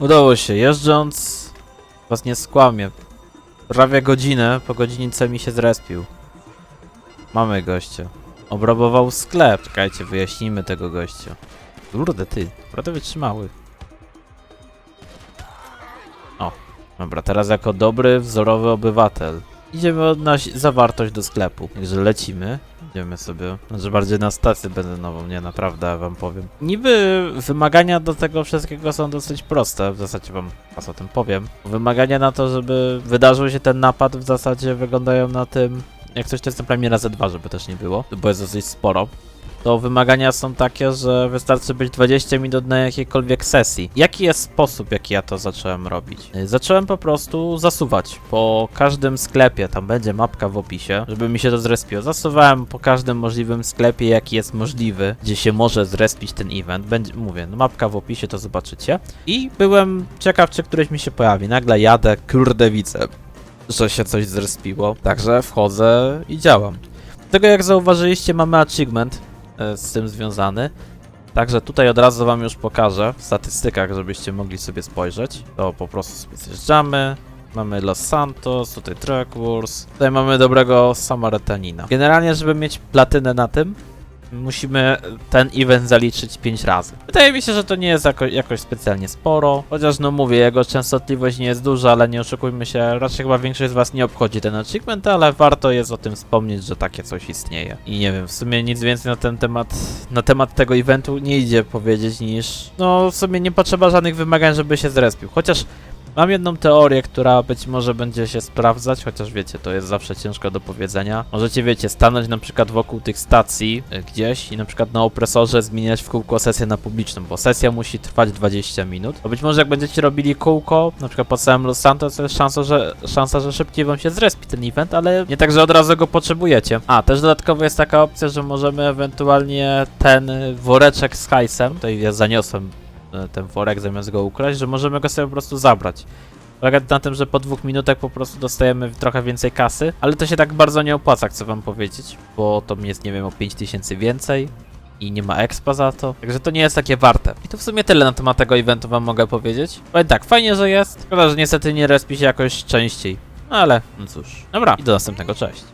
Udało się, jeżdżąc, was nie skłamię. Prawie godzinę, po godzinice mi się zrespił. Mamy gościa. Obrabował sklep. Czekajcie, wyjaśnijmy tego gościa. Kurde ty, naprawdę wytrzymały. O, dobra, teraz jako dobry, wzorowy obywatel. Idziemy odnosić zawartość do sklepu. Także lecimy. Idziemy sobie, znaczy bardziej na stację benzynową, nie, naprawdę wam powiem. Niby wymagania do tego wszystkiego są dosyć proste, w zasadzie wam teraz o tym powiem. Wymagania na to, żeby wydarzył się ten napad w zasadzie wyglądają na tym, jak coś to jest na razy dwa, żeby też nie było, bo jest dosyć sporo. To wymagania są takie, że wystarczy być 20 minut na jakiejkolwiek sesji. Jaki jest sposób, jaki ja to zacząłem robić? Y, Zacząłem po prostu zasuwać po każdym sklepie, tam będzie mapka w opisie, żeby mi się to zrespiło. Zasuwałem po każdym możliwym sklepie, jaki jest możliwy, gdzie się może zrespić ten event. Będzie, mówię, no mapka w opisie, to zobaczycie. I byłem ciekaw, czy któryś mi się pojawi. Nagle jadę, kurde widzę, że się coś zrespiło. Także wchodzę i działam. Tego jak zauważyliście mamy achievement z tym związany. Także tutaj od razu wam już pokażę w statystykach, żebyście mogli sobie spojrzeć. To po prostu sobie zjeżdżamy. Mamy Los Santos, tutaj Truck Wars. Tutaj mamy dobrego Samarytanina. Generalnie, żeby mieć platynę na tym, musimy ten event zaliczyć 5 razy. Wydaje mi się, że to nie jest jako, jakoś specjalnie sporo, chociaż no mówię, jego częstotliwość nie jest duża, ale nie oszukujmy się, raczej chyba większość z was nie obchodzi ten achievement, ale warto jest o tym wspomnieć, że takie coś istnieje. I nie wiem, w sumie nic więcej na ten temat, na temat tego eventu nie idzie powiedzieć niż, no w sumie nie potrzeba żadnych wymagań, żeby się zrespił, chociaż Mam jedną teorię, która być może będzie się sprawdzać, chociaż wiecie, to jest zawsze ciężko do powiedzenia. Możecie, wiecie, stanąć na przykład wokół tych stacji y, gdzieś i na przykład na opresorze zmieniać w kółko sesję na publiczną, bo sesja musi trwać 20 minut. To być może jak będziecie robili kółko, na przykład po całym Los Santos, to jest szansa, że, szansa, że szybciej wam się zrespi ten event, ale nie tak, że od razu go potrzebujecie. A, też dodatkowo jest taka opcja, że możemy ewentualnie ten woreczek z hajsem, tutaj ja zaniosłem ten worek zamiast go ukraść, że możemy go sobie po prostu zabrać. Polega na tym, że po dwóch minutach po prostu dostajemy trochę więcej kasy, ale to się tak bardzo nie opłaca, chcę wam powiedzieć, bo to jest, nie wiem, o 5000 więcej i nie ma expa za to, także to nie jest takie warte. I to w sumie tyle na temat tego eventu wam mogę powiedzieć. Powiem tak, fajnie, że jest, szkoda, że niestety nie respi się jakoś częściej, ale no cóż. Dobra, i do następnego, cześć.